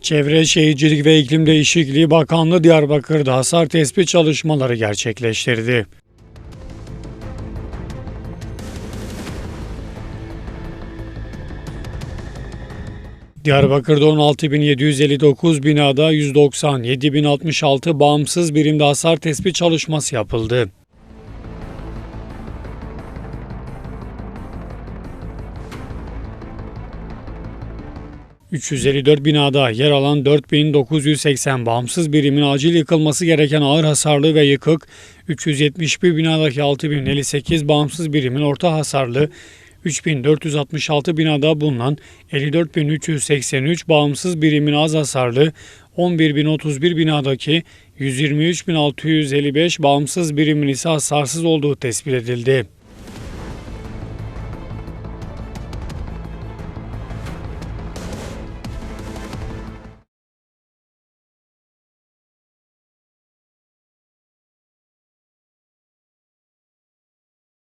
Çevre Şehircilik ve İklim Değişikliği Bakanlığı Diyarbakır'da hasar tespit çalışmaları gerçekleştirdi. Diyarbakır'da 16.759 binada 197.066 bağımsız birimde hasar tespit çalışması yapıldı. 354 binada yer alan 4980 bağımsız birimin acil yıkılması gereken ağır hasarlı ve yıkık, 371 binadaki 6058 bağımsız birimin orta hasarlı, 3466 binada bulunan 54383 bağımsız birimin az hasarlı, 11031 binadaki 123655 bağımsız birimin ise hasarsız olduğu tespit edildi.